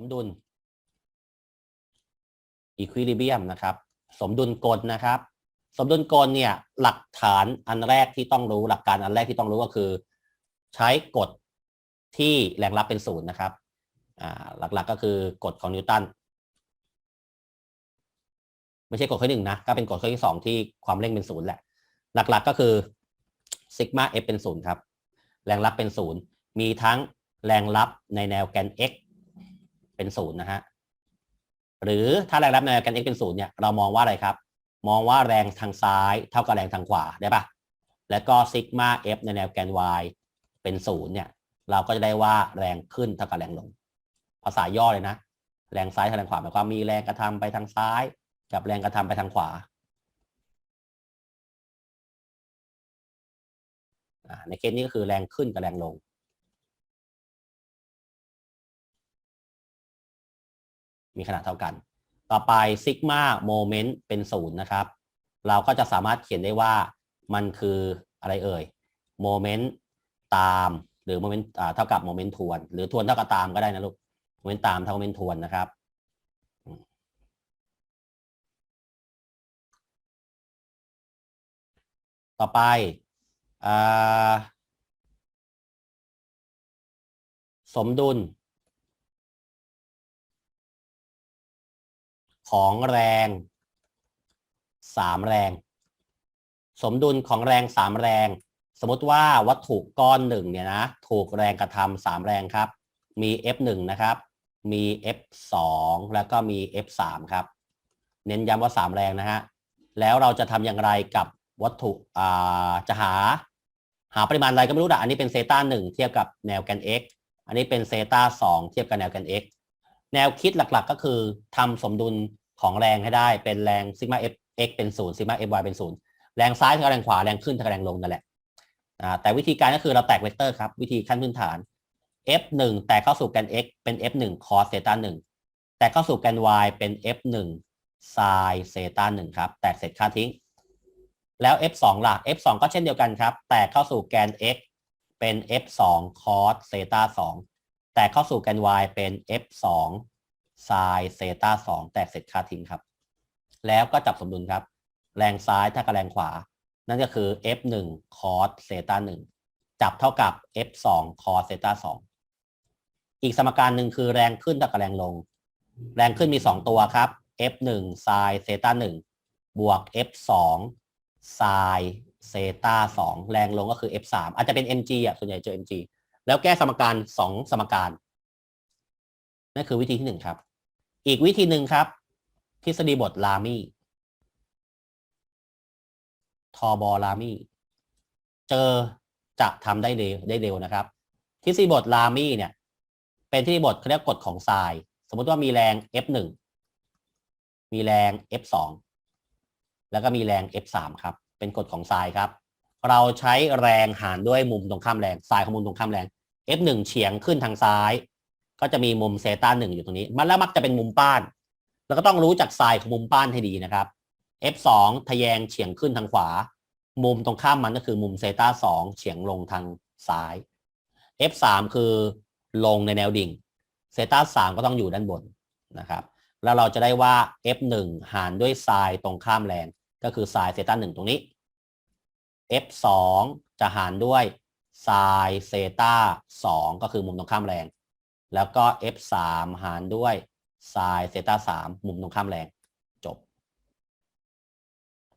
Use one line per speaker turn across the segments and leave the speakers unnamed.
มดุล equilibrium นะครับ สมดุลกลนะครับ สมดุลกลเนี่ยหลักฐานอันแรกที่ต้องรู้หลักการอันแรกที่ต้องรู้ก็คือ ใช้กฎที่แรงรับเป็นศูนย์นะครับหลักๆก็คือกฎของนิวตันไม่ใช่กฎข้อหนึ่งนะก็เป็นกฎข้อที่สองที่ความเร่งเป็นศูนย์แหละ หลักๆก็คือซิกมา f เป็นศูนย์ครับ แรงรับเป็นศูนย์มีทั้งแรงรับในแนวแกน x เป็นศูนย์นะฮะหรือถ้าแรงรับในแนวแกน x เป็นศูนย์เนี่ยเรามองว่าอะไรครับ มองว่าแรงทางซ้ายเท่ากับแรงทางขวาได้ปะแล้วก็ซิกมา f ในแนวแกน y เป็นศูนย์เนี่ย เราก็จะได้ว่าแรงขึ้นเท่ากับแรงลง ภาษาย่อเลยนะ แรงซ้ายเท่าแรงขวาหมายความมีแรงกระทำไปทางซ้าย กับแรงกระทำไปทางขวาอ่าในเคสนี้ก็คือแรงขึ้นกับแรงลง มีขนาดเท่ากัน ต่อไปซิกมาโมเมนต์เป็นศูนย์นะครับ เราก็จะสามารถเขียนได้ว่ามันคืออะไรเอ่ยโมเมนต์ตามหรือโมเมนต์เท่ากับโมเมนต์ทวน หรือทวนเท่ากับตามก็ได้นะลูกโมเมนต์ตามเท่ากับโมเมนต์ทวนนะครับต่อไปอสมดุล ของแรงสามแรง สมดุลของแรงสามแรง สมมติว่าวัตถุก้อนหนึ่งเนี่ยนะถูกแรงกระทำสามแรงครับ มี F 1 นะครับ มี F 2 แล้วก็มี F 3 ครับ เน้นย้ำว่าสามแรงนะฮะแล้วเราจะทำอย่างไรกับวัตถุจะหา หาปริมาณอะไรก็ไม่รู้อะอันนี้เป็นเซต้าหนึ่งเทียบกับแนวแกน x อันนี้เป็นเซต้าสองเทียบกับแนวแกน x แนวคิดหลักๆก็คือทำสมดุล ของแรงให้ได้เป็นแรงซิกมา f x เป็นศูนย์ซิกมา f y เป็นศูนย์แรงซ้ายเท่ากับแรงขวาแรงขึ้นเท่ากับแรงลงนั่นแหละแต่วิธีการก็คือเราแตกเวกเตอร์ครับวิธีขั้นพื้นฐาน f 1 แตกเข้าสู่แกน x เป็น f 1 cos เซต้า1แตกเข้าสู่แกน y เป็น f 1 sin เซต้า1ครับ แตกเสร็จค่าทิ้ง แล้ว f 2 ล่ะ f 2 ก็เช่นเดียวกันครับ แตกเข้าสู่แกน x เป็น f 2 cos เซต้า2แตกเข้าสู่แกน y เป็น f 2 sin เซต้า2แตกเสร็จค่าทิ้งครับ แล้วก็จับสมดุลครับ แรงซ้ายเท่ากับแรงขวา นั่นก็คือ f 1 cos เซต้า1จับเท่ากับ f 2 cos เซต้า2อีกสมการหนึ่งคือแรงขึ้นเท่ากับแรงลง แรงขึ้นมี2ตัวครับ f 1 sin เซต้า1บวก f 2 sin เซต้า2แรงลงก็คือ f 3 อาจจะเป็น mg อะส่วนใหญ่เจอ mg แล้วแก้สมการ2สมการนั่นคือวิธีที่หนึ่งครับ อีกวิธีหนึ่งครับ ทฤษฎีบทลามีทอบอลามีเจอจะทำได้เร็วได้เร็วนะครับ ทฤษฎีบทลามีเนี่ย เป็นทฤษฎีบทเขาเรียกกฎของทราย สมมติว่ามีแรง F1 มีแรง F2 แล้วก็มีแรง F3 ครับ เป็นกฎของทรายครับ เราใช้แรงหารด้วยมุมตรงข้ามแรงทรายของมุมตรงข้ามแรง F1 เฉียงขึ้นทางซ้าย ก็จะมีมุมเซต้าหนึ่งอยู่ตรงนี้ มันแล้วมักจะเป็นมุมป้าน แล้วก็ต้องรู้จักทรายของมุมป้านให้ดีนะครับ F2 ทะแยงเฉียงขึ้นทางขวา มุมตรงข้ามมันก็คือมุมเซต้าสองเฉียงลงทางซ้าย F3 คือลงในแนวดิ่งเซต้าสามก็ต้องอยู่ด้านบนนะครับ แล้วเราจะได้ว่า F1 หารด้วยไซน์ตรงข้ามแรงก็คือไซน์เซต้าหนึ่งตรงนี้ F2 จะหารด้วยไซน์เซต้าสองก็คือมุมตรงข้ามแรง แล้วก็ F3 หารด้วยไซน์เซตาสามมุมตรงข้ามแรง จบ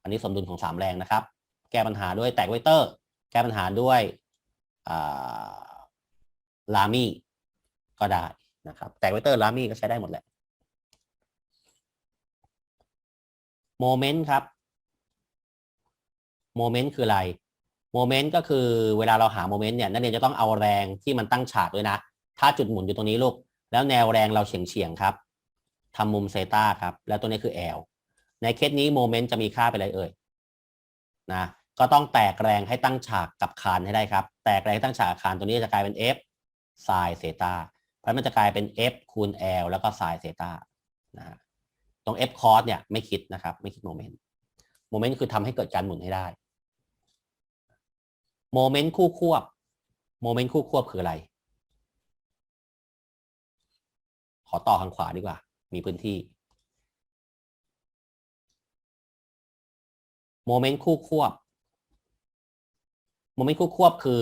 อันนี้สมดุลของสามแรงนะครับ แก้ปัญหาด้วยแตกเวกเตอร์ แก้ปัญหาด้วยลามี่ก็ได้นะครับ แตกเวกเตอร์ลามี่ก็ใช้ได้หมดแหละโมเมนต์ครับโมเมนต์คืออะไรโมเมนต์ก็คือเวลาเราหาโมเมนต์เนี่ยนักเรียนจะต้องเอาแรงที่มันตั้งฉากด้วยนะ ถ้าจุดหมุนอยู่ตรงนี้ลูก แล้วแนวแรงเราเฉียงเฉียงครับทำมุมเซตาครับ แล้วตัวนี้คือ L ในเคสนี้โมเมนต์จะมีค่าไปเลยเอ่ยนะก็ต้องแตกแรงให้ตั้งฉากกับคานให้ได้ครับ แตกแรงให้ตั้งฉากคานตัวนี้จะกลายเป็น F ไซน์เซตาเพราะมันจะกลายเป็น F คูณ L แล้วก็ไซน์เซตานะตรง F cos เนี่ยไม่คิดนะครับ ไม่คิดโมเมนต์โมเมนต์คือทำให้เกิดการหมุนให้ได้โมเมนต์คู่ควบโมเมนต์คู่ควบคืออะไร อต่อทางขวาดีกว่า มีพื้นที่โมเมนต์คู่ควบโมเมนต์คู่ควบคือ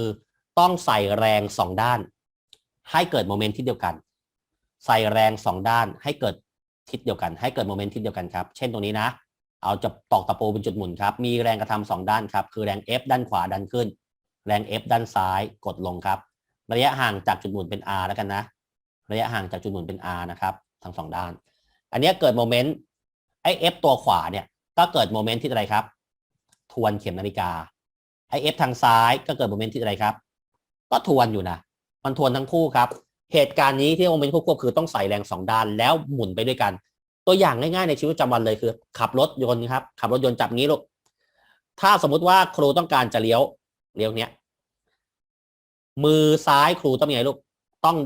ต้องใส่แรงสองด้าน ให้เกิดโมเมนต์ที่เดียวกัน ใส่แรงสองด้านให้เกิดทิศเดียวกัน ให้เกิดโมเมนต์ทิศเดียวกันครับ เช่นตรงนี้นะ เอาจะตอกตะปูเป็นจุดหมุนครับ มีแรงกระทำสองด้านครับ คือแรง F ด้านขวาดันขึ้น แรง F ด้านซ้ายกดลงครับ ระยะห่างจากจุดหมุนเป็น r แล้วกันนะ ระยะห่างจากจุดหมุนเป็น r นะครับทั้งสองด้าน อันนี้เกิดโมเมนต์ไอ้ F ตัวขวาเนี่ยก็เกิดโมเมนต์ที่อะไรครับ ทวนเข็มนาฬิกาไอ้ F ทางซ้ายก็เกิดโมเมนต์ที่อะไรครับ ก็ทวนอยู่นะ มันทวนทั้งคู่ครับ เหตุการณ์นี้ที่โมเมนต์ควบคือต้องใส่แรงสองด้านแล้วหมุนไปด้วยกัน ตัวอย่างง่ายๆในชีวิตประจำวันเลยคือ ขับรถยนต์ครับขับรถยนต์จับงี้ลูกถ้าสมมุติว่าครูต้องการจะเลี้ยวเลี้ยวเนี้ยมือซ้ายครูต้องมีอะไรลูกต้อง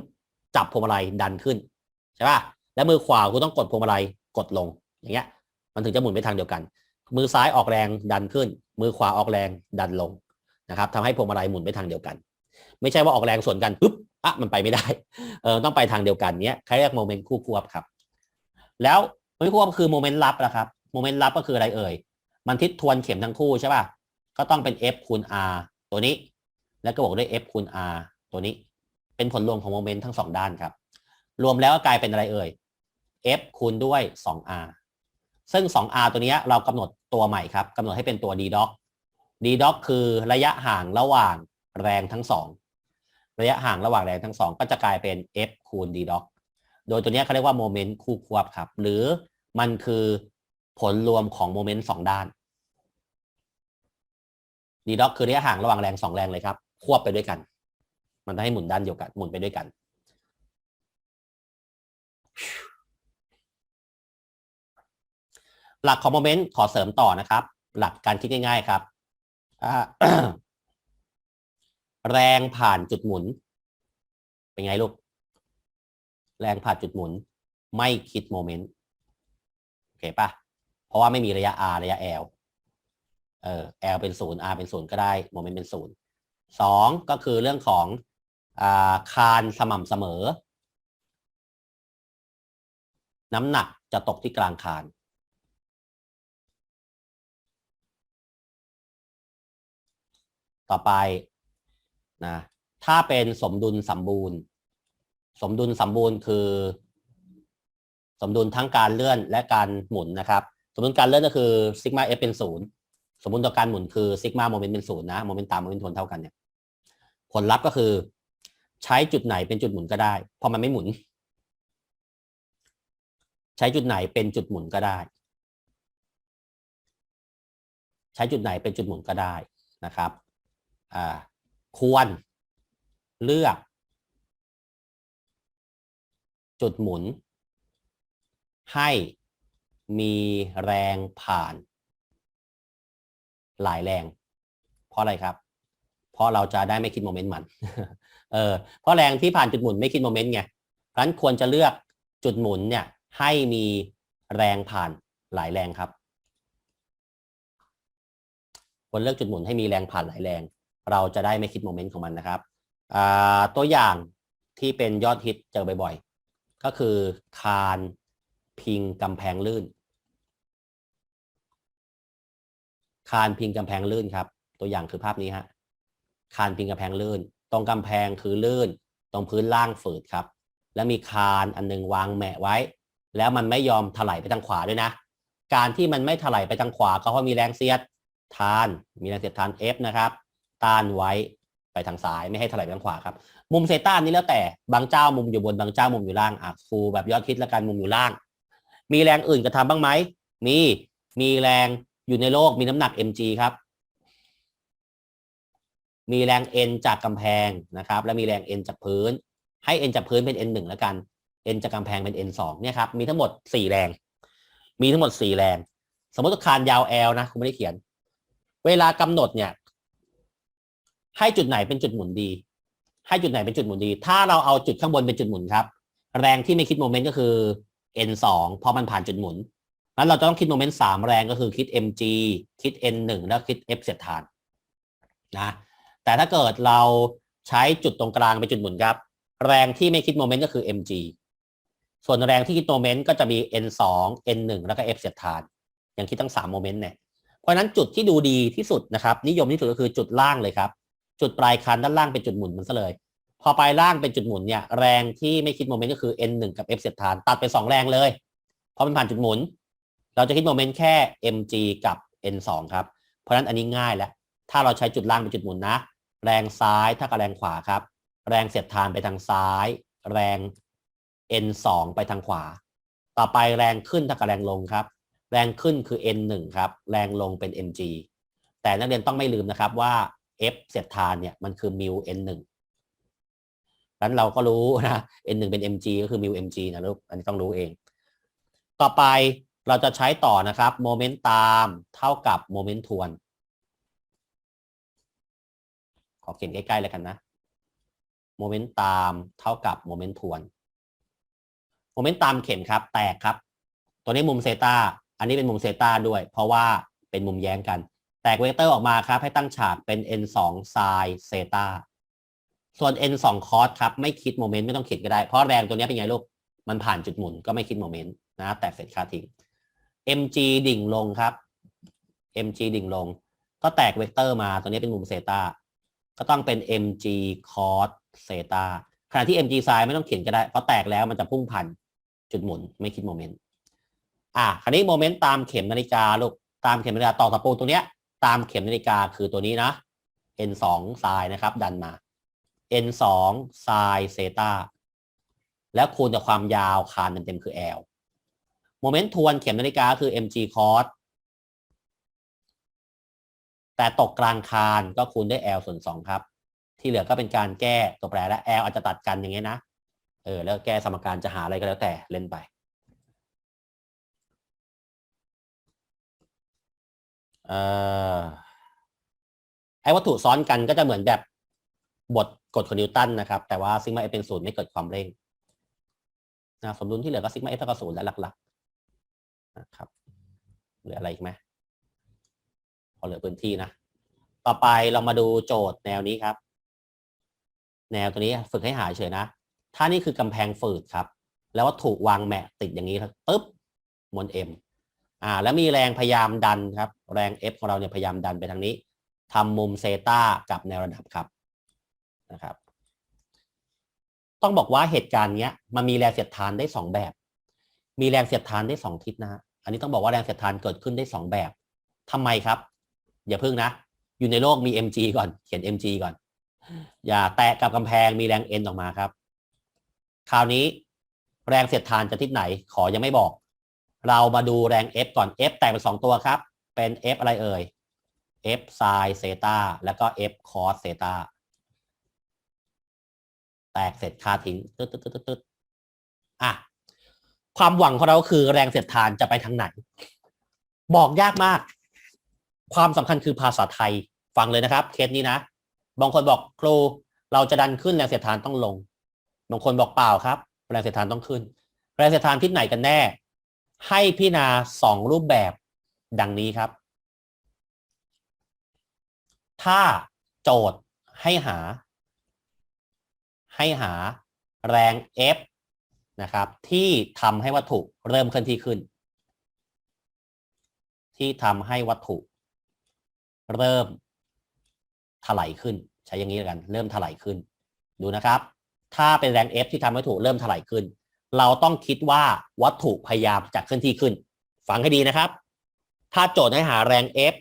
จับพวงมาลัยดันขึ้นใช่ป่ะแล้วมือขวาครูต้องกดพวงมาลัยกดลงอย่างเงี้ย มันถึงจะหมุนไปทางเดียวกัน มือซ้ายออกแรงดันขึ้น มือขวาออกแรงดันลงนะครับทำให้พวงมาลัยหมุนไปทางเดียวกัน ไม่ใช่ว่าออกแรงส่วนกันปุ๊บอะมันไปไม่ได้เออต้องไปทางเดียวกันเนี้ยเขาเรียกโมเมนต์คู่ควบครับ แล้วโมเมนต์คู่ควบคือโมเมนต์ลับนะครับโมเมนต์ลับก็คืออะไรเอ่ยมันทิศทวนเข็มทั้งคู่ใช่ป่ะก็ต้องเป็น F คูณ R ตัวนี้ แล้วก็บอกด้วย F คูณ R ตัวนี้ เป็นผลรวมของโมเมนต์ทั้งสองด้านครับ รวมแล้วก็กลายเป็นอะไรเอ่ย F คูณด้วย 2R ซึ่ง 2R ตัวนี้เรากำหนดตัวใหม่ครับกำหนดให้เป็นตัว d doc d doc คือระยะห่างระหว่างแรงทั้งสองระยะห่างระหว่างแรงทั้งสองก็จะกลายเป็น F คูณ d doc โดยตัวนี้เขาเรียกว่าโมเมนต์คู่ควบครับ หรือมันคือผลรวมของโมเมนต์สองด้าน d doc คือระยะห่างระหว่างแรงสองแรงเลยครับ ควบไปด้วยกัน มันให้หมุนด้านเดียวกัน หมุนไปด้วยกัน หลักของโมเมนต์ขอเสริมต่อนะครับ หลักการคิดง่ายๆครับ แรงผ่านจุดหมุน เป็นไงลูก แรงผ่านจุดหมุน ไม่คิดโมเมนต์โอเคปะเพราะว่าไม่มีระยะ r ระยะ l เออ l เป็นศูนย์ r เป็นศูนย์ก็ได้ โมเมนต์เป็นศูนย์สองก็คือเรื่องของ คานสม่ำเสมอ น้ำหนักจะตกที่กลางคานต่อไปนะถ้าเป็นสมดุลสมบูรณ์ สมดุลสมบูรณ์คือ สมดุลทั้งการเลื่อนและการหมุนนะครับ สมดุลการเลื่อนก็คือซิกมาเอฟเป็นศูนย์สมดุลต่อการหมุนคือซิกมาโมเมนต์เป็นศูนย์นะโมเมนต์ตามโมเมนต์ทวนเท่ากันเนี่ยผลลัพธ์ก็คือ ใช้จุดไหนเป็นจุดหมุนก็ได้พราะมันไม่หมุน ใช้จุดไหนเป็นจุดหมุนก็ได้ ใช้จุดไหนเป็นจุดหมุนก็ได้นะครับควรเลือก จุดหมุน ให้มีแรงผ่าน หลายแรง เพราะอะไรครับ เพราะเราจะได้ไม่คิดโมเมนต์มัน เออเพราะแรงที่ผ่านจุดหมุนไม่คิดโมเมนต์ไงเพราะฉะนั้นควรจะเลือกจุดหมุนเนี่ยให้มีแรงผ่านหลายแรงครับควรเลือกจุดหมุนให้มีแรงผ่านหลายแรง เราจะได้ไม่คิดโมเมนต์ของมันนะครับตัวอย่างที่เป็นยอดฮิตเจอบ่อยๆ ก็คือคานพิงกำแพงลื่น คานพิงกำแพงลื่นครับ ตัวอย่างคือภาพนี้ฮะคานพิงกำแพงลื่น รงกำแพงคือลื่น ตรงพื้นล่างฝืดครับ แล้วมีคานอันนึงวางแหมะไว้ แล้วมันไม่ยอมถลายไปทางขวาด้วยนะ การที่มันไม่ถลายไปทางขวาก็เพราะมีแรงเสียดทาน มีแรงเสียดทาน F นะครับ ต้านไว้ไปทางซ้ายไม่ให้ถลายไปทางขวาครับ มุมเซต้านี้แล้วแต่บางเจ้ามุมอยู่บนบางเจ้ามุมอยู่ล่างอะครูแบบยอดคิดละการมุมอยู่ล่าง มีแรงอื่นกระทำบ้างไหมมีมีแรงอยู่ในโลกมีน้ำหนัก mg ครับ มีแรง n จากกำแพงนะครับ และมีแรง n จากพื้น ให้ n จากพื้นเป็น n 1แล้วกัน n จากกำแพงเป็น n 2เนี่ยครับมีทั้งหมด4แรง มีทั้งหมด4แรง สมมติว่าคานยาว L นะคุณไม่ได้เขียน เวลากำหนดเนี่ย ให้จุดไหนเป็นจุดหมุนดี ให้จุดไหนเป็นจุดหมุนดี ถ้าเราเอาจุดข้างบนเป็นจุดหมุนครับ แรงที่ไม่คิดโมเมนต์ก็คือ n 2พราะมันผ่านจุดหมุนนั้นเราจะต้องคิดโมเมนต์สามแรงก็คือคิด mg คิด n 1แล้วคิด f เสียดทานนะ แต่ถ้าเกิดเราใช้จุดตรงกลางเป็นจุดหมุนครับ แรงที่ไม่คิดโมเมนต์ก็คือ mg ส่วนแรงที่คิดโมเมนต์ก็จะมี n 2 n 1แล้วก็ f เศษฐาน ยังคิดทั้ง3โมเมนต์เนี่ย เพราะนั้นจุดที่ดูดีที่สุดนะครับ นิยมที่สุดก็คือจุดล่างเลยครับ จุดปลายคันด้านล่างเป็นจุดหมุนมันซะเลย พอปลายล่างเป็นจุดหมุนเนี่ยแรงที่ไม่คิดโมเมนต์ก็คือ n 1กับ f เศษฐาน ตัดไปสองแรงเลย เพราะมันผ่านจุดหมุน เราจะคิดโมเมนต์แค่ mg กับ n 2ครับ เพราะฉะนั้นอันนี้ง่ายแล้ว ถ้าเราใช้จุดล่างเป็นจุดหมุนนะ แรงซ้ายเท่ากับแรงขวาครับ แรงเสียดทานไปทางซ้าย แรง n 2 ไปทางขวา ต่อไปแรงขึ้นเท่ากับแรงลงครับ แรงขึ้นคือ n 1 ครับ แรงลงเป็น mg แต่นักเรียนต้องไม่ลืมนะครับว่า f เสียดทานเนี่ยมันคือ mu n 1 นั้นเราก็รู้นะ n 1 เป็น mg ก็คือ mu mg นะลูก อันนี้ต้องรู้เอง ต่อไปเราจะใช้ต่อนะครับโมเมนต์ตามเท่ากับโมเมนต์ทวน ขอเขียนใกล้ๆเลยกันนะโมเมนต์ตามเท่ากับโมเมนต์ทวนโมเมนต์ตามเข็มครับ แตกครับ ตัวนี้มุมเซตาอันนี้เป็นมุมเซตาด้วย เพราะว่าเป็นมุมแย้งกัน แตกเวกเตอร์ออกมาครับ ให้ตั้งฉากเป็น n 2ไซน์เซตาส่วน n 2คอสครับ ไม่คิดโมเมนต์ไม่ต้องเขียนก็ได้ เพราะแรงตัวนี้เป็นไงลูก มันผ่านจุดหมุนก็ไม่คิดโมเมนต์นะแตกเสร็จค่าทิ้ง mg ดิ่งลงครับ mg ดิ่งลง ก็แตกเวกเตอร์มาตัวนี้เป็นมุมเซตา ก็ต้องเป็น mg cos เซตาขณะที่ mg sin ไม่ต้องเขียนก็ได้ เพราะแตกแล้วมันจะพุ่งผ่านจุดหมุนไม่คิดโมเมนต์ อะคราวนี้โมเมนต์ตามเข็มนาฬิกาลูก ตามเข็มนาฬิกาต่อตะปูตัวเนี้ย ตามเข็มนาฬิกาคือตัวนี้นะ n 2 sin นะครับ ดันมา n 2 sin เซตาแล้วคูณกับความยาวคานเต็มๆคือ l โมเมนต์ทวนเข็มนาฬิกาคือ mg cos แต่ตกกลางคานก็คูณด้วย l ส่วน2ครับ ที่เหลือก็เป็นการแก้ตัวแปรและ l อาจจะตัดกันอย่างเงี้ยนะ เออ แล้วแก้สมการจะหาอะไรก็แล้วแต่เล่นไป เออไอ้วัตถุซ้อนกันก็จะเหมือนแบบบทกฎของนิวตันนะครับ แต่ว่าซิกมาเอเป็นศูนย์ไม่เกิดความเร่งนะสมดุลที่เหลือก็ซิกมาเอเท่ากับศูนย์และหลักๆนะครับเหลืออะไรอีกไหม เหลือพื้นที่นะ ต่อไปเรามาดูโจทย์แนวนี้ครับ แนวตัวนี้ฝึกให้หายเฉยนะ ถ้านี่คือกำแพงฝืดครับ แล้ววัตถุวางแมะติดอย่างนี้ครับปึ๊บมวล m อ่า แล้วมีแรงพยายามดันครับ แรง F ของเราเนี่ยพยายามดันไปทางนี้ทำมุมเซตากับแนวระดับครับนะครับ ต้องบอกว่าเหตุการณ์เนี้ยมันมีแรงเสียดทานได้สองแบบ มีแรงเสียดทานได้สองทิศนะฮะอันนี้ต้องบอกว่าแรงเสียดทานเกิดขึ้นได้สองแบบทำไมครับ อย่าพึ่งนะ อยู่ในโลกมี mg ก่อน เขียน mg ก่อน อย่าแตะกับกำแพงมีแรง n ออกมาครับ คราวนี้แรงเสียดทานจะทิศไหน ขอยังไม่บอก เรามาดูแรง F ก่อน F แตกเป็นสองตัวครับ เป็น F อะไรเอ่ย F sin เซตาแล้วก็ F cos เซตาแตกเสร็จค่าทิ้งตึ๊ดตึ๊ดตึ๊ดตึ๊ดอะความหวังของเราคือแรงเสียดทานจะไปทางไหน บอกยากมาก ความสำคัญคือภาษาไทยฟังเลยนะครับเคสนี้นะ บางคนบอกครูเราจะดันขึ้นแรงเสียดทานต้องลง บางคนบอกเปล่าครับ แรงเสียดทานต้องขึ้น แรงเสียดทานทิศไหนกันแน่ ให้พิจารณาสองรูปแบบดังนี้ครับ ถ้าโจทย์ให้หา ให้หาแรง F นะครับ ที่ทำให้วัตถุเริ่มเคลื่อนที่ขึ้น ที่ทำให้วัตถุ เริ่มถลายขึ้น ใช้อย่างนี้แล้วกัน เริ่มถลายขึ้น ดูนะครับ ถ้าเป็นแรง F ที่ทำให้วัตถุเริ่มถลายขึ้น เราต้องคิดว่าวัตถุพยายามจะเคลื่อนที่ขึ้น ฟังให้ดีนะครับ ถ้าโจทย์ให้หาแรง F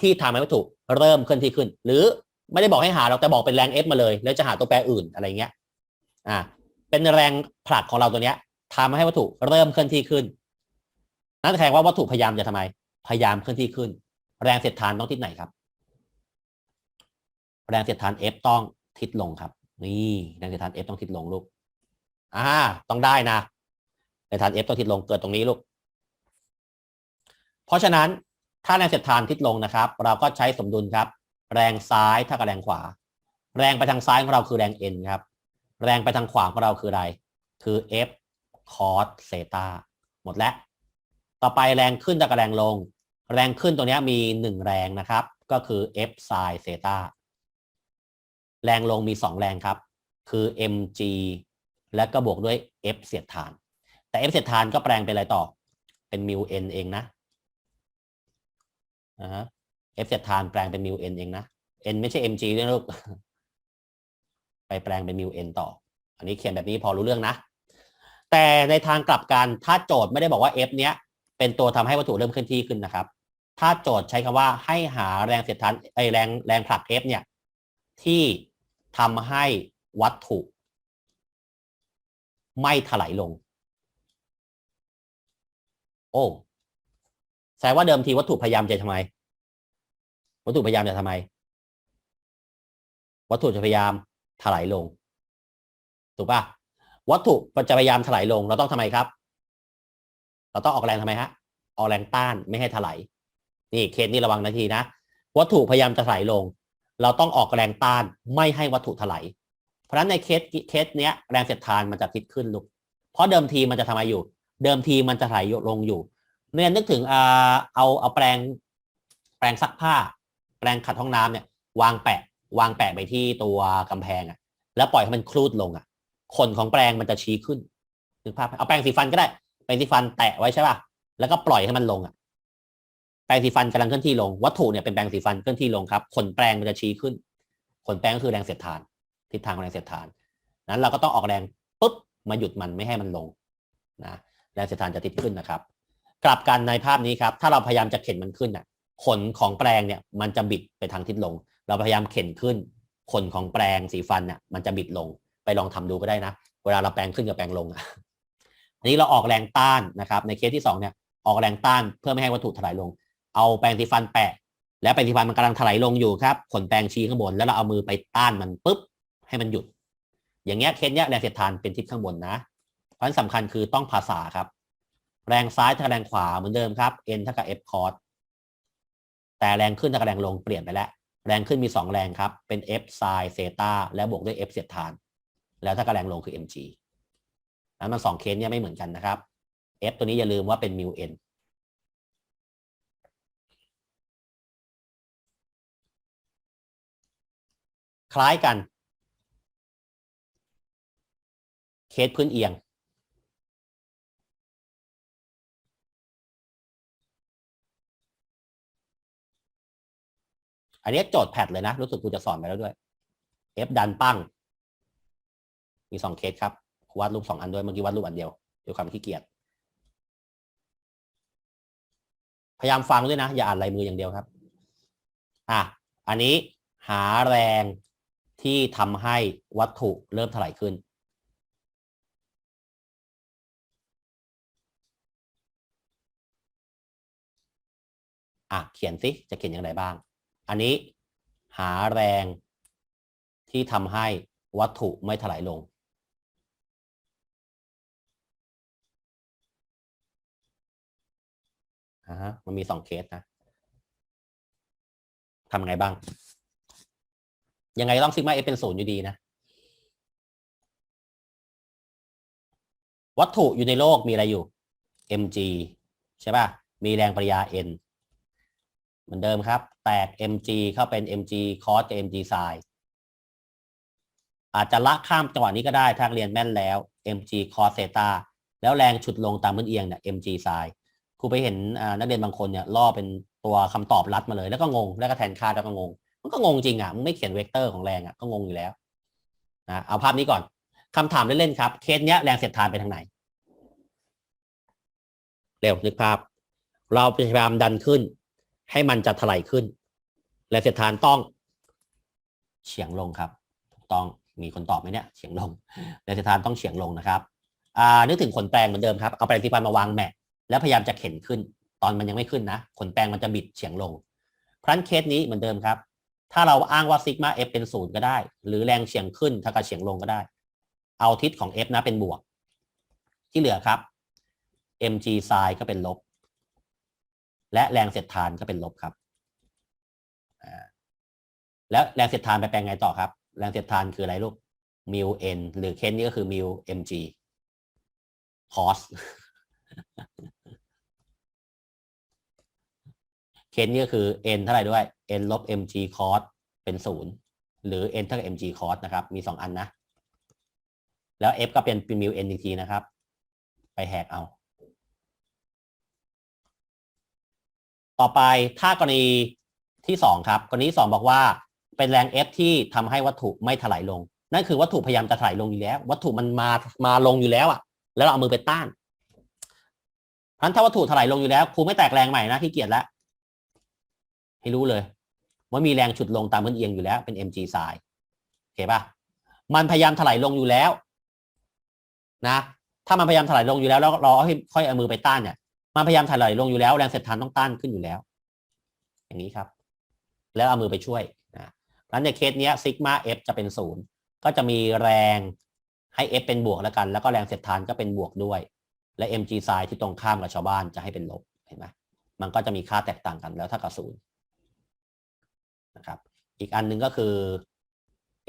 ที่ทำให้วัตถุเริ่มเคลื่อนที่ขึ้น หรือไม่ได้บอกให้หาเราแต่บอกเป็นแรง F มาเลย แล้วจะหาตัวแปรอื่นอะไรเงี้ย อ่า เป็นแรงผลักของเราตัวเนี้ยทำให้วัตถุเริ่มเคลื่อนที่ขึ้น นั่นแสดงว่าวัตถุพยายามจะทำไม พยายามเคลื่อนที่ขึ้น แรงเสียดทานต้องทิศไหนครับ แรงเสียดทาน F ต้องทิศลงครับ นี่แรงเสียดทาน F ต้องทิศลงลูกอ่าต้องได้นะแรงเสียดทาน F ต้องทิศลงเกิดตรงนี้ลูก เพราะฉะนั้นถ้าแรงเสียดทานทิศลงนะครับ เราก็ใช้สมดุลครับ แรงซ้ายเท่ากับแรงขวา แรงไปทางซ้ายของเราคือแรง n ครับ แรงไปทางขวาของเราคืออะไร คือ f cos เซตาหมดแล้ว ต่อไปแรงขึ้นเท่ากับแรงลง แรงขึ้นตัวนี้มีหนึ่งแรงนะครับ ก็คือ f sin เซตาแรงลงมีสองแรงครับ คือ mg แล้วก็บวกด้วย f เสียดทาน แต่ f เสียดทานก็แปลงเป็นอะไรต่อ เป็นมิว n เองนะนะฮะ f เสียดทานแปลงเป็นมิว n เองนะ n ไม่ใช่ mg ด้วยนะลูก ไปแปลงเป็นมิว n ต่อ อันนี้เขียนแบบนี้พอรู้เรื่องนะ แต่ในทางกลับกันถ้าโจทย์ไม่ได้บอกว่า f เนี้ยเป็นตัวทำให้วัตถุเริ่มเคลื่อนที่ขึ้นนะครับ ถ้าโจทย์ใช้คำว่าให้หาแรงเสียดทานไอแรงแรงผลัก f เนี่ย ที่ทำให้วัตถุ ไม่ถลายลง โอ้แสดงว่าเดิมทีวัตถุพยายามจะทำไม วัตถุพยายามจะทำไม วัตถุจะพยายามถลายลง ถูกปะวัตถุจะพยายามถลายลง เราต้องทำไมครับ เราต้องออกแรงทำไมฮะ ออกแรงต้านไม่ให้ถลาย นี่เคสนี้ระวังนาทีนะ วัตถุพยายามจะถลายลง เราต้องออกแรงต้านไม่ให้วัตถุถลายเพราะฉะนั้นในเคสเคสเนี้ยแรงเสียดทานมันจะพิดขึ้นลูกเพราะเดิมทีมันจะทำไมอยู่ เดิมทีมันจะถลายลงอยู่เนี่ยนึกถึงอ่าเอาเอาแปรงแปรงซักผ้า แปรงขัดห้องน้ำเนี่ย วางแปะ วางแปะไปที่ตัวกำแพงอะ่ะ แล้วปล่อยให้มันคลูดลงอะ่ะขนของแปรงมันจะชี้ขึ้นนึกภาพเอาแปรงสีฟันก็ได้แปรงสีฟันแตะไว้ใช่ป่ะแล้วก็ปล่อยให้มันลงอะ่ะ แปรงสีฟันกำลังเคลื่อนที่ลง วัตถุเนี่ยเป็นแปรงสีฟันเคลื่อนที่ลงครับ ขนแปรงมันจะชี้ขึ้น ขนแปรงก็คือแรงเสียดทาน ทิศทางของแรงเสียดทาน นั้นเราก็ต้องออกแรงปุ๊บมาหยุดมันไม่ให้มันลงนะแรงเสียดทานจะติดขึ้นนะครับ กลับกันในภาพนี้ครับ ถ้าเราพยายามจะเข็นมันขึ้นน่ะ ขนของแปรงเนี่ยมันจะบิดไปทางทิศลง เราพยายามเข็นขึ้น ขนของแปรงสีฟันเนี่ยมันจะบิดลง ไปลองทำดูก็ได้นะ เวลาเราแปรงขึ้นกับแปรงลงอะอันนี้เราออกแรงต้านนะครับ ในเคสที่สองเนี่ยออกแรงต้านเพื่อไม่ให้วัตถุถลายลง เอาแปรงสีฟันแปะ แล้วแปรงสีฟันมันกำลังถลายลงอยู่ครับ ขนแปรงชี้ข้างบน แล้วเราเอามือไปต้านมันปุ๊บ ให้มันหยุด อย่างเงี้ยเคสเนี้ยแรงเสียดทานเป็นทิศข้างบนนะ เพราะฉะนั้นสำคัญคือต้องภาษาครับ แรงซ้ายเท่าแรงขวาเหมือนเดิมครับ n เท่ากับ f cos แต่แรงขึ้นเท่ากับแรงลงเปลี่ยนไปแล้ว แรงขึ้นมี 2 แรงครับ เป็น f sin เซตาแล้วบวกด้วย f เสียดทาน แล้วเท่ากับแรงลงคือ mg นั้นมันสองเคสเนี้ยไม่เหมือนกันนะครับ f ตัวนี้อย่าลืมว่าเป็น mu n ล้ายกัน เคสพื้นเอียง อันนี้โจทย์แพทเลยนะ รู้สึกกูจะสอนไปแล้วด้วย F ดันปั้ง มีสองเคสครับวาดรูปสองอันด้วย เมื่อกี้วาดรูปอันเดียวด้วยความขี้เกียจพยายามฟังด้วยนะ อย่าอ่านลายมืออย่างเดียวครับ อะ อันนี้หาแรง ที่ทำให้วัตถุเริ่มถลายขึ้น อะ เขียนสิ จะเขียนอย่างไรบ้าง อันนี้หาแรงที่ทำให้วัตถุไม่ถลายลงฮะมันมีสองเคสนะทำไงบ้าง ยังไงต้องซิกมาเอเป็นศูนย์อยู่ดีนะ วัตถุอยู่ในโลกมีอะไรอยู่ mg ใช่ป่ะ มีแรงปริยา n เหมือนเดิมครับ แตก mg เข้าเป็น mg cos กับ mg sin อาจจะละข้ามจังหวะนี้ก็ได้ถ้าเรียนแม่นแล้ว mg cos theta แล้วแรงฉุดลงตามพื้นเอียงเนี่ย mg sin ครูไปเห็นนักเรียนบางคนเนี่ยล่อเป็นตัวคำตอบรัดมาเลย แล้วก็งง แล้วก็แทนค่าแล้วก็งง มันก็งงจริงอะมึงไม่เขียนเวกเตอร์ของแรงอะก็งงอยู่แล้วนะเอาภาพนี้ก่อนคำถามเล่นๆครับ เคสเนี้ยแรงเสียดทานไปทางไหน เร็วนึกภาพ เราพยายามดันขึ้น ให้มันจะถลายขึ้น แรงเสียดทานต้องเฉียงลงครับ ถูกต้องมีคนตอบไหมเนี่ยเฉียงลงแรงเสียดทานต้องเฉียงลงนะครับอ่านึกถึงขนแปรงเหมือนเดิมครับเอาแปรงสีฟันมาวางแมะแล้วพยายามจะเข็นขึ้น ตอนมันยังไม่ขึ้นนะขนแปรงมันจะบิดเฉียงลงเพรั้นเคสนี้เหมือนเดิมครับ ถ้าเราอ้างว่าซิกมาเอฟเป็นศูนย์ก็ได้ หรือแรงเฉียงขึ้นเท่ากับเฉียงลงก็ได้ เอาทิศของ f นะเป็นบวก ที่เหลือครับ mg sin ก็เป็นลบ และแรงเสียดทานก็เป็นลบครับแล้วแรงเสียดทานไปแปลงไงต่อครับ แรงเสียดทานคืออะไรลูกมิว n หรือเคสนี้ก็คือมิว mg cos เคส นี้ก็คือ n เท่าไหร่ด้วย n ลบ mg cos เป็นศูนย์หรือ n เท่ากับ mg cos นะครับ มีสองอันนะ แล้ว F ก็เป็นเป็นมิว n อีกทีนะครับ ไปแหกเอา ต่อไปถ้ากรณีที่สองครับกรณีที่สองบอกว่าเป็นแรง F ที่ทำให้วัตถุไม่ถลายลง นั่นคือวัตถุพยายามจะถลายลงอยู่แล้ว วัตถุมันมามาลงอยู่แล้วอะ แล้วเราเอามือไปต้านเพราะฉะนั้นถ้าวัตถุถลายลงอยู่แล้วครูไม่แตกแรงใหม่นะที่เกียจแล้ว ให้รู้เลย ว่ามีแรงฉุดลงตามพื้นเอียงอยู่แล้วเป็น mg สายโอเคปะมันพยายามถลายลงอยู่แล้ว นะ ถ้ามันพยายามถลายลงอยู่แล้วแล้วเราค่อยเอามือไปต้านเนี่ยมันพยายามถลายลงอยู่แล้วแรงเสียดทานต้องต้านขึ้นอยู่แล้ว อย่างนี้ครับ แล้วเอามือไปช่วยนะนั้นในเคสนี้ซิกมา f จะเป็นศูนย์ก็จะมีแรงให้ f เป็นบวกแล้วกัน แล้วก็แรงเสียดทานก็เป็นบวกด้วย และ mg ไซน์ที่ตรงข้ามกับชาวบ้านจะให้เป็นลบเห็นไหมมันก็จะมีค่าแตกต่างกันแล้วถ้ากับศูนย์ นะครับ อีกอันหนึงก็คือ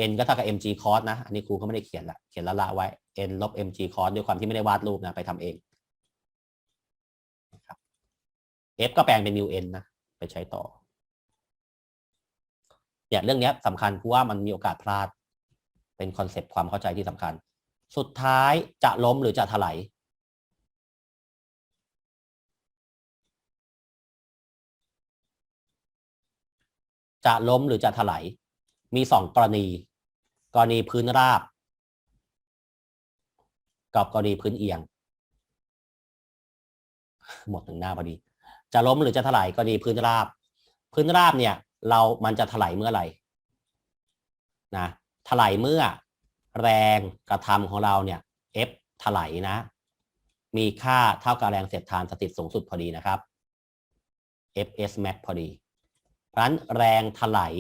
n ก็เท่ากับ mg cos นะ อันนี้ครูก็ไม่ได้เขียนละ เขียนละละไว้ n ลบ mg cos ด้วยความที่ไม่ได้วาดรูปนะ ไปทำเองครับ f ก็แปลงเป็น mu n นะ ไปใช้ต่อ เนี่ยเรื่องนี้สำคัญเพราะว่ามันมีโอกาสพลาด เป็นคอนเซปต์ความเข้าใจที่สำคัญ สุดท้ายจะล้มหรือจะถลาย จะล้มหรือจะถลายมีสองกรณี กรณีพื้นราบ กับกรณีพื้นเอียง หมดหนึ่งหน้าพอดี จะล้มหรือจะถลายกรณีพื้นราบ พื้นราบเนี่ย เรามันจะถลายเมื่อไหร่นะถลายเมื่อแรงกระทำของเราเนี่ย F ถลายนะ มีค่าเท่ากับแรงเสียดทานสถิตสูงสุดพอดีนะครับ Fs max พอดีเพราะฉะ นั้นแรงถลาย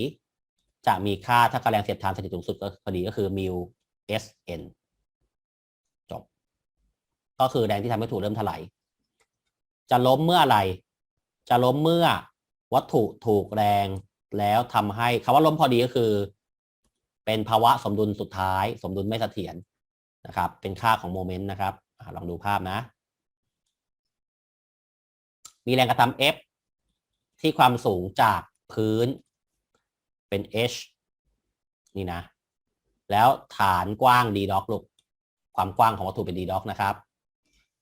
จะมีค่าเท่าแรงเสียดทานสถิตสูงสุดก็พอดีก็คือ mu sn จบ ก็คือแรงที่ทำให้ถูกเริ่มถลายจะล้มเมื่ออะไร จะล้มเมื่อวัตถุถูกแรงแล้วทำให้คำว่าล้มพอดีก็คือ เป็นภาวะสมดุลสุดท้าย สมดุลไม่เสถียรนะครับ เป็นค่าของโมเมนต์นะครับอลองดูภาพนะ มีแรงกระทำ F ที่ความสูงจาก พื้นเป็น h นี่นะ แล้วฐานกว้าง d ด็อกลูก ความกว้างของวัตถุเป็น d ด็อกนะครับ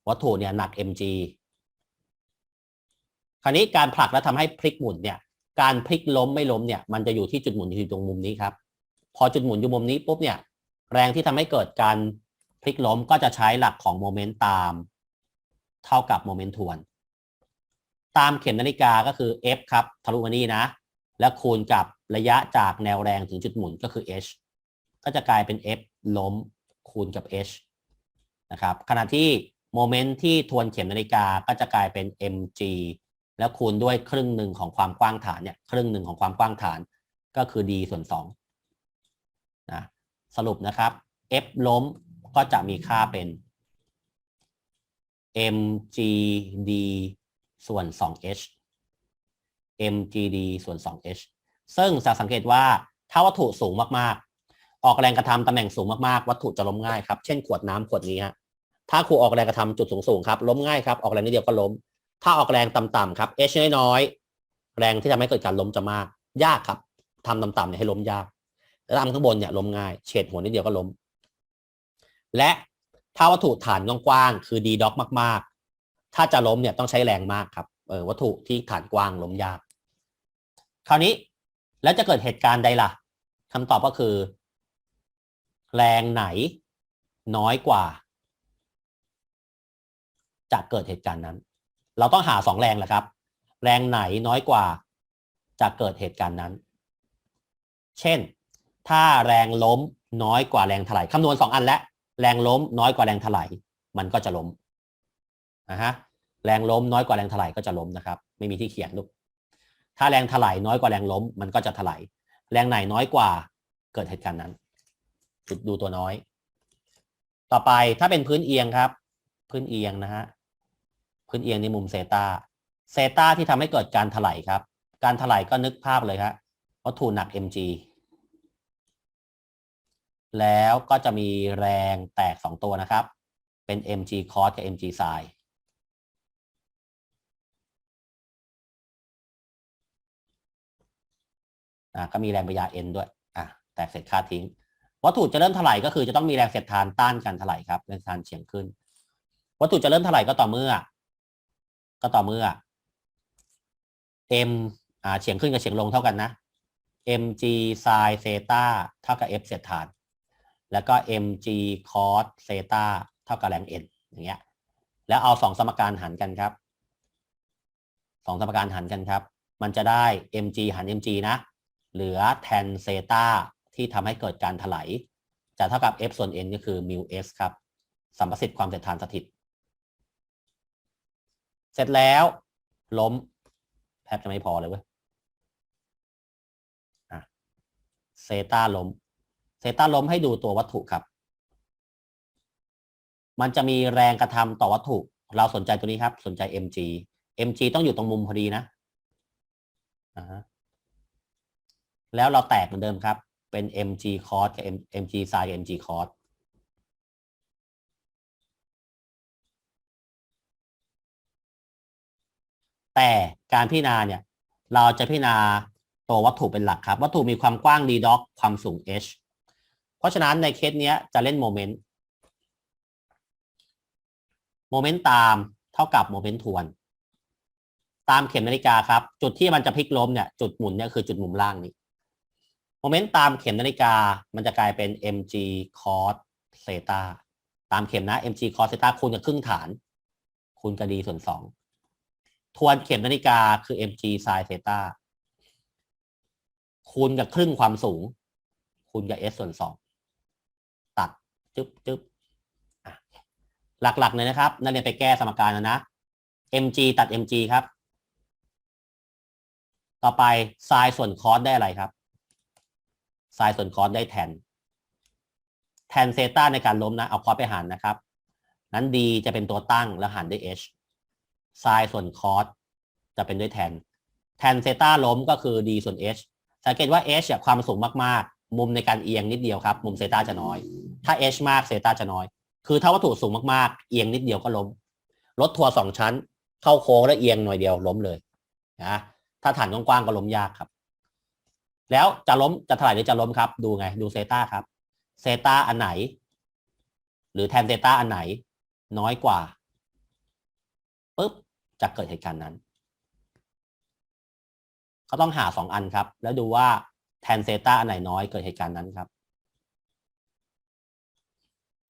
วัตถุเนี่ยหนัก mg คราวนี้การผลักแล้วทำให้พลิกหมุนเนี่ย การพลิกล้มไม่ล้มเนี่ย มันจะอยู่ที่จุดหมุนอยู่ตรงมุมนี้ครับ พอจุดหมุนอยู่มุมนี้ปุ๊บเนี่ย แรงที่ทำให้เกิดการพลิกล้มก็จะใช้หลักของโมเมนต์ตาม เท่ากับโมเมนต์ทวน ตามเข็มนาฬิกาก็คือ F ครับ ทะลุมานี่นะ แล้วคูณกับระยะจากแนวแรงถึงจุดหมุนก็คือ h ก็จะกลายเป็น f ล้มคูณกับ h นะครับขณะที่โมเมนต์ที่ทวนเข็มนาฬิกาก็จะกลายเป็น mg แล้วคูณด้วยครึ่งหนึ่งของความกว้างฐานเนี่ยครึ่งหนึ่งของความกว้างฐานก็คือ d ส่วน2นะสรุปนะครับ f ล้มก็จะมีค่าเป็น mgd ส่วน 2h mgd ส่วน 2h ซึ่งจะสังเกตว่าถ้าวัตถุสูงมากๆ ออกแรงกระทำตำแหน่งสูงมากๆ วัตถุจะล้มง่ายครับ เช่นขวดน้ำขวดนี้ฮะ ถ้าครูออกแรงกระทำจุดสูงๆครับ ล้มง่ายครับ ออกแรงนิดเดียวก็ล้ม ถ้าออกแรงต่ำๆครับ h น้อยๆ แรงที่ทำให้เกิดการล้มจะมาก ยากครับทำต่ำๆเนี่ยให้ล้มยากแล้วทำข้างบนเนี่ยล้มง่าย เฉดหัวนิดเดียวก็ล้ม และถ้าวัตถุฐานกว้างๆ คือ d ด็อกมากๆ ถ้าจะล้มเนี่ยต้องใช้แรงมากครับ เออวัตถุที่ฐานกว้างล้มยาก คราวนี้แล้วจะเกิดเหตุการณ์ใดล่ะคำตอบก็คือ แรงไหนน้อยกว่า จะเกิดเหตุการณ์นั้น เราต้องหาสองแรงแหละครับ แรงไหนน้อยกว่า จะเกิดเหตุการณ์นั้น เช่น ถ้าแรงล้มน้อยกว่าแรงถลายคำนวณสองอันและแรงล้มน้อยกว่าแรงถลายมันก็จะล้มนะฮะแรงล้มน้อยกว่าแรงถลายก็จะล้มนะครับ ไม่มีที่เขียนลูก ถ้าแรงถลายน้อยกว่าแรงล้ม มันก็จะถลายแรงไหนน้อยกว่าเกิดเหตุการณ์นั้น จุดดูตัวน้อย ต่อไปถ้าเป็นพื้นเอียงครับ พื้นเอียงนะฮะพื้นเอียงในมุมเซตาเซตาที่ทำให้เกิดการถลายครับ การถลายก็นึกภาพเลยครับวัตถุหนัก mg แล้วก็จะมีแรงแตกสองตัวนะครับ เป็น mg cos กับ mg sin อะก็มีแรงประยา n ด้วยอะแตกเสร็จค่าทิ้ง วัตถุจะเริ่มถลายก็คือจะต้องมีแรงเสียดทานต้านการถลายครับแรงเสียดทานเฉียงขึ้น วัตถุจะเริ่มถลายก็ต่อเมื่อ ก็ต่อเมื่อ m อ่าเฉียงขึ้นกับเฉียงลงเท่ากันนะ mg sin เซตาเท่ากับ f เสียดทาน แล้วก็ mg cos เซตาเท่ากับแรง n อย่างเงี้ย แล้วเอาสองสมการหันกันครับสองสมการหันกันครับ มันจะได้ mg หัน mg นะ เหลือ tan เซตาที่ทำให้เกิดการถลายจะเท่ากับ f ส่วน n ก็คือ mu s ครับสัมประสิทธิ์ความเสียดทานสถิต เสร็จแล้ว ล้มแทบจะไม่พอเลยเว้ยเซตาล้มเซตาล้มให้ดูตัววัตถุครับ มันจะมีแรงกระทำต่อวัตถุ เราสนใจตัวนี้ครับ สนใจ mg mg ต้องอยู่ตรงมุมพอดีนะอ่า แล้วเราแตกเหมือนเดิมครับ เป็น mg cos กับ mg sin กับ mg cos แต่การพิจารณาเนี่ย เราจะพิจารณาตัววัตถุเป็นหลักครับ วัตถุมีความกว้าง d ด็อกความสูง h เพราะฉะนั้นในเคสนี้จะเล่นโมเมนต์โมเมนต์ตามเท่ากับโมเมนต์ทวน ตามเข็มนาฬิกาครับ จุดที่มันจะพลิกล้มเนี่ย จุดหมุนเนี่ยคือจุดมุมล่างนี้ เมนต์ตามเข็มนาฬิกา มันจะกลายเป็น mg cos เซตาตามเข็มนะ mg cos เซตาคูณกับครึ่งฐาน คูณกับ d ส่วนสองทวนเข็มนาฬิกาคือ mg sin เซตาคูณกับครึ่งความสูง คูณกับ s ส่วนสองตัดจึ๊บจึ๊บหลักๆเลยนะครับ นักเรียนไปแก้สมการนะนะ mg ตัด mg ครับ ต่อไป sin ส่วน cos ได้อะไรครับ sin ส่วน cos ได้ tan tan เซต้าในการล้มนะ เอา cos ไปหารนะครับ นั้น d จะเป็นตัวตั้งแล้วหารด้วย h sin ส่วน cos จะเป็นด้วย tan tan เซต้าล้มก็คือ d ส่วน h สังเกตว่า h เนี่ยความสูงมากๆ มุมในการเอียงนิดเดียวครับ มุมเซต้าจะน้อย ถ้า h มากเซต้าจะน้อย คือถ้าวัตถุสูงมากๆ เอียงนิดเดียวก็ล้ม รถทัวร์สองชั้น เข้าโค้งแล้วเอียงหน่อยเดียวล้มเลยนะ ถ้าฐานกว้างๆก็ล้มยากครับ แล้วจะล้มจะถลายหรือจะล้มครับ ดูไง ดูเซตาครับเซตาอันไหน หรือแทนเซตาอันไหน น้อยกว่าปุ๊บจะเกิดเหตุการณ์นั้นก็ต้องหาสองอันครับ แล้วดูว่าแทนเซตาอันไหนน้อยเกิดเหตุการณ์นั้นครับ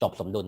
จบสมดุล